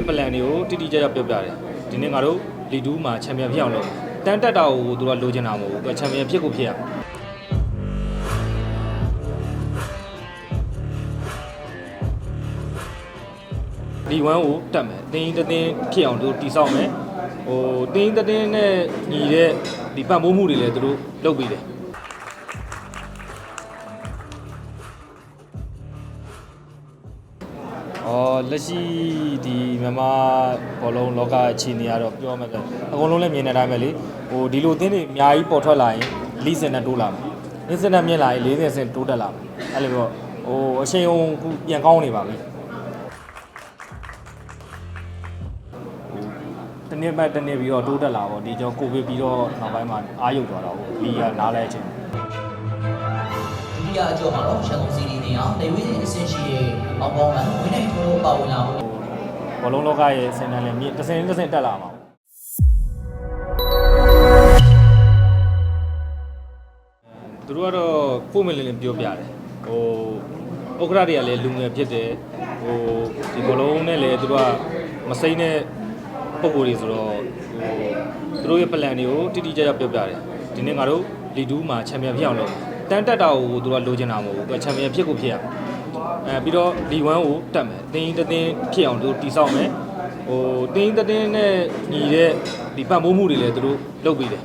ရဲ့ plan တွေကိုတိတိကျကျပြောပြတယ်ဒီနေ့ငါတို့လီဒူးမှာချန်ပီယံဖြစ်အောင်လုပ်တန်းတက်တာကိုသူကလိုချင်တာမဟုတ်ဘူးသူကချန်ပီယံဖြစ်ကိုဖြစ်ရလီဝမ်ကိုတက်မယ်တင်းတင်းတင်းဖြစ်အောင်သူတိဆောက်မယ်ဟိုတင်းတင်းတင်းနဲ့ညီတဲ့ဒီပံ့ပိုးမှုတွေလည်းသူတို့လုပ်ပြီးတယ် အော်လက်ရှိဒီမြန်မာဘောလုံးလောကအခြေအနေကတော့ပြောမှဆိုအကုန်လုံးလည်းမြင်နေတိုင်းပဲလေဟိုဒီလိုအသင်းတွေအများကြီးပေါ်ထွက်လာရင်လီစင်နဲ့တိုးလာမယ်လီစင်နဲ့မြင်လာရင်40ဆင်တိုးတက်လာမယ်အဲ့လိုတော့ဟိုအချိန်ုံခုပြန်ကောင်းနေပါပြီဟိုတနေ့မှတနေ့ပြီးတော့တိုးတက်လာပေါ့ဒီကြောကိုဗစ်ပြီးတော့နောက်ပိုင်းမှာအားရုပ်သွားတာပေါ့လီကနားလဲခြင်း ဒုတိယအကျော်မှာတော့ရန်ကုန်စီးရီးနေအောင်နေဝင်းအဆင့်ရှိတဲ့အောင်ပေါင်းကဝင်းနိုင်ထိုးပါဝင်လာမှုဘောလုံးလောကရဲ့စင်တန်လည်းမြင့်တစ်စင်တစ်စင်တက်လာမှာပေါ့သူတို့ကတော့ကိုယ်မလင်းလင်းပြောပြတယ်ဟိုဥက္ကရာတွေကလည်းလူငယ်ဖြစ်တယ်ဟိုဒီဘလုံးနဲ့လည်းသူတို့ကမစိမ့်တဲ့ပုံကိုယ်တွေဆိုတော့ဟိုသူတို့ရဲ့ plan တွေကိုတိတိကျကျပြောပြတယ်ဒီနေ့ငါတို့လီဒူးမှာချန်ပီယံဖြစ်အောင်လုပ် တန်းတက်တာကိုသူတို့ကလိုချင်တာမဟုတ်ဘူးသူကချန်ပီယံဖြစ်ကိုဖြစ်ရအဲပြီးတော့လီဝမ်ကိုတက်မယ်တင်းတင်းတင်းဖြစ်အောင်သူတို့တိဆောက်မယ်ဟိုတင်းတင်းနဲ့ညီတဲ့ဒီပံ့ပိုးမှုတွေလည်းသူတို့လုပ်ပြီးတယ်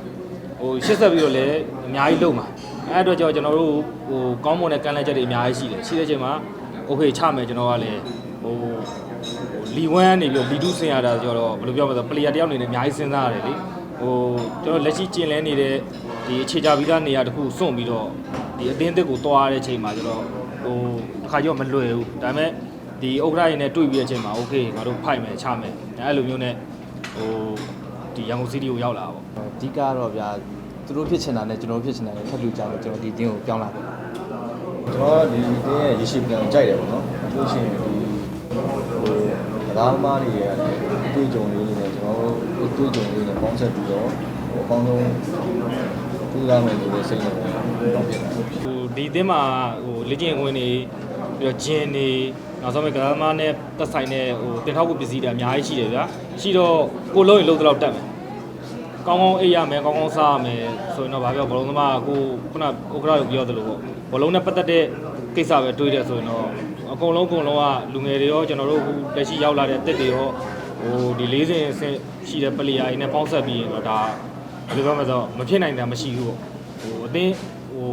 ဟိုရှစ်ဆက်ပြီးတော့လည်းအများကြီးလုပ်မှာအဲ့အတွက်ကြောင့်ကျွန်တော်တို့ဟိုကောင်းမွန်တဲ့ကမ်းလှမ်းချက်တွေအများကြီးရှိတယ်ရှိတဲ့အချိန်မှာโอเคချမယ်ကျွန်တော်ကလည်းဟိုလီဝမ်ကနေပြီးတော့လီဒူးဆင်ရတာကြတော့ဘယ်လိုပြောမလဲပလေယာတယောက်အနေနဲ့အများကြီးစဉ်းစားရတယ်လေဟိုကျွန်တော်လက်ရှိကျင်လဲနေတဲ့ ဒီအခြေချပြီးသားနေရာတစ်ခုစွန့်ပြီးတော့ဒီအတင်းအသစ်ကိုတွားတဲ့အချိန်မှာကျတော့ဟိုတစ်ခါကြောမလွယ်ဘူးဒါပေမဲ့ဒီဥက္ကရာရင်နဲ့တွေ့ပြီးတဲ့အချိန်မှာโอเคငါတို့ဖိုက်မယ်ချမယ်အဲ့လိုမျိုးနဲ့ဟိုဒီရန်ကုန်စီးတီးကိုရောက်လာတာပေါ့ အဓိကတော့ဗျာသူတို့ဖြစ်ချင်တာနဲ့ကျွန်တော်တို့ဖြစ်ချင်တာနဲ့ထပ်တူကြလို့ကျွန်တော်ဒီတင်းကိုပြောင်းလာတယ် ကျွန်တော်ကဒီတင်းရဲ့ရေရှည်ပြန်ကိုကြိုက်တယ်ပေါ့နော်။လို့ရှိရင်ဒီဟိုကစားသမားတွေရဲ့အတွေ့အကြုံလေးတွေနဲ့ကျွန်တော်တို့အတွေ့အကြုံလေးနဲ့ပေါင်းဆက်ပြီးတော့ဟိုအကောင်းဆုံး ထူးခြားမယ်ဆိုတဲ့စိတ်နဲ့ပေါ့ဖြစ်တာ။ဟိုဒီအသင်းမှာဟိုလေ့ကျင့်ဝင်နေပြီးတော့ဂျင်းနေနောက်ဆုံးမဲ့ကစားသမားနဲ့သက်ဆိုင်တဲ့ဟိုတင်ထောက်ကူပစ္စည်းတွေအများကြီးရှိတယ်ဗျာရှိတော့ကိုလုံးရင်လုံးတော့တက်မယ်ကောင်းကောင်းအိပ်ရမယ်ကောင်းကောင်းစားရမယ်ဆိုရင်တော့ဗာပြောဘောလုံးသမားကကိုခုနဥက္ကရာကိုပြောသလိုပေါ့ဘောလုံးနဲ့ပတ်သက်တဲ့ကိစ္စပဲတွေးတယ်ဆိုရင်တော့အကုန်လုံးအကုန်လုံးကလူငယ်တွေရောကျွန်တော်တို့အခုလက်ရှိရောက်လာတဲ့တက်တွေရောဟိုဒီ၄စဉ်အဆင့်ရှိတဲ့ပလေယာတွေနဲ့ပေါင်းဆက်ပြီးရင်တော့ဒါ ဘယ်လိုပြောမလဲဆိုတော့မဖြစ်နိုင်တာမရှိဘူးပေါ့ဟိုအတင်းဟို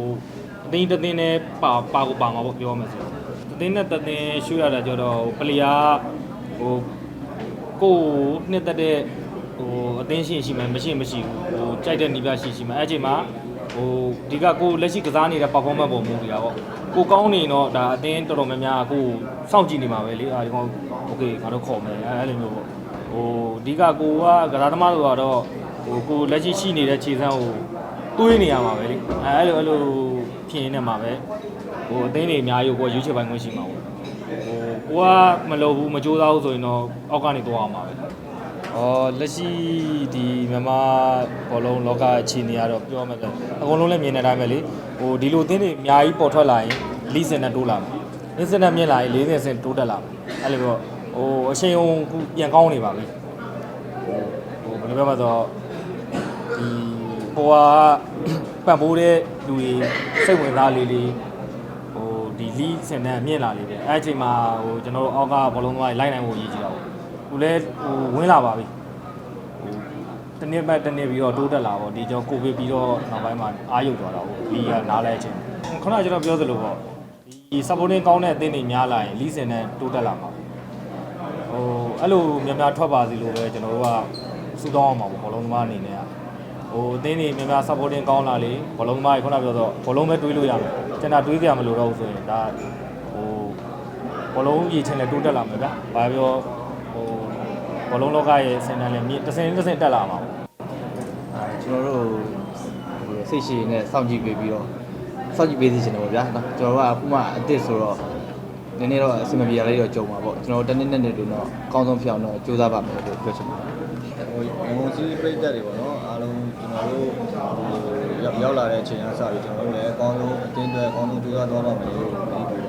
အသိတစ်သိန်းနဲ့ပါပါကိုပါမှာပေါ့ပြောမယ်ဆိုတော့တစ်သိန်းနဲ့တစ်သိန်းရှုရတာကြတော့ပလီယာဟိုကိုယ်နှစ်သက်တဲ့ဟိုအသိရှင်ရှိမှမရှိရင်မရှိဘူးဟိုကြိုက်တဲ့နီးပြရှိရှိမှအဲ့အချိန်မှာဟိုဒီကကိုယ်လက်ရှိကစားနေတဲ့ performance ပုံမူနေတာပေါ့ကိုကောင်းနေတော့ဒါအသင်းတော်တော်များများကိုစောင့်ကြည့်နေမှာပဲလေအဲဒီကောင်โอเคငါတို့ခေါ်မယ်အဲ့လိုမျိုးပေါ့ဟိုဒီကကိုကကစားသမားဆိုတော့ ဟိုကိုလက်ရှိရှိနေတဲ့ခြေစမ်းကိုတွေးနေရမှာပဲလေအဲအဲ့လိုအဲ့လိုဖြစ်နေမှာပဲဟိုအသင်းတွေအများကြီးကိုရွေးချယ်ပိုင်းခွင့်ရှိမှာပေါ့ဟိုကိုကမလုပ်ဘူးမကြိုးစားဘူးဆိုရင်တော့အောက်ကနေသွားအောင်ပါပဲအော်လက်ရှိဒီမြန်မာဘောလုံးလောကအခြေအနေကတော့ပြောမှဆိုအကုန်လုံးလည်းမြင်နေတိုင်းပဲလေဟိုဒီလိုအသင်းတွေအများကြီးပေါ်ထွက်လာရင်လီစင်နဲ့တိုးလာမယ်လီစင်နဲ့မြင်လာရင်40ဆင်တိုးတက်လာမယ်အဲ့လိုတော့ဟိုအချိန်ုံခုပြန်ကောင်းနေပါပြီဟိုဟိုဘယ်လိုပြောမှဆိုတော့ ဒီဟိုဟာပံ့ပိုးတဲ့လူတွေစိတ်ဝင်စားလေးလေးဟိုဒီလီစင်နဲ့မြင့်လာလေးတယ်အဲ့အချိန်မှာဟိုကျွန်တော်တို့အောက်ကဘောလုံးသမားတွေလိုက်နိုင်ဖို့ရည်ကြည့်တာပေါ့ခုလဲဟိုဝင်လာပါပြီဟိုတနေ့ပတ်တနေ့ပြီးတော့တိုးတက်လာပေါ့ဒီကြောကိုဗစ်ပြီးတော့နောက်ပိုင်းမှာအားရုပ်သွားတာပေါ့လီကနားလဲချင်းခုနကကျွန်တော်ပြောသလိုပေါ့ဒီ supporting ကောင်းတဲ့အသင်းတွေများလာရင်လီစင်နဲ့တိုးတက်လာမှာဟိုအဲ့လိုများများထွက်ပါစီလို့ပဲကျွန်တော်တို့ကစူတောင်းအောင်ပါပေါ့ဘောလုံးသမားအနေနဲ့က ဟိုအသင်းတွေများများ supporting ကောင်းလာလေဘောလုံးသမားကြီးခုနပြောတော့ဘောလုံးပဲတွေးလို့ရမယ်ကျွန်တော်တွေးကြရမလို့တော့ဘူးဆိုရင်ဒါဟိုဘောလုံးရည်ချင်းလည်းတိုးတက်လာမယ်ဗျာဘာပြောဟိုဘောလုံးလောကရဲ့စင်တန်လည်းမြင့်တစ်စင်တစ်စင်တက်လာမှာပေါ့အဲကျွန်တော်တို့ဒီစိတ်ရှိနဲ့စောင့်ကြည့်ပေးပြီးတော့စောင့်ကြည့်ပေးစီချင်တယ်ပေါ့ဗျာနော်ကျွန်တော်တို့ကအခုမှအစ်စ်ဆိုတော့နည်းနည်းတော့အဆင်မပြေရလေးတော့ကြုံပါပေါ့ကျွန်တော်တို့တနေ့နဲ့နေ့တူတော့အကောင်းဆုံးဖြစ်အောင်တော့ကြိုးစားပါမယ်လို့ပြောချင်ပါတယ် ဟိုငုံစီးပြိတ္တတွေပေါ့နော်အားလုံးကျွန်တော်တို့ဟိုရောက်ရောက်လာတဲ့အချိန်ကစပြီးကျွန်တော်တို့လည်းအကောင်းဆုံးအတင်းတွေအကောင်းဆုံးကြိုးစားသွားပါမယ်လို့ဒီ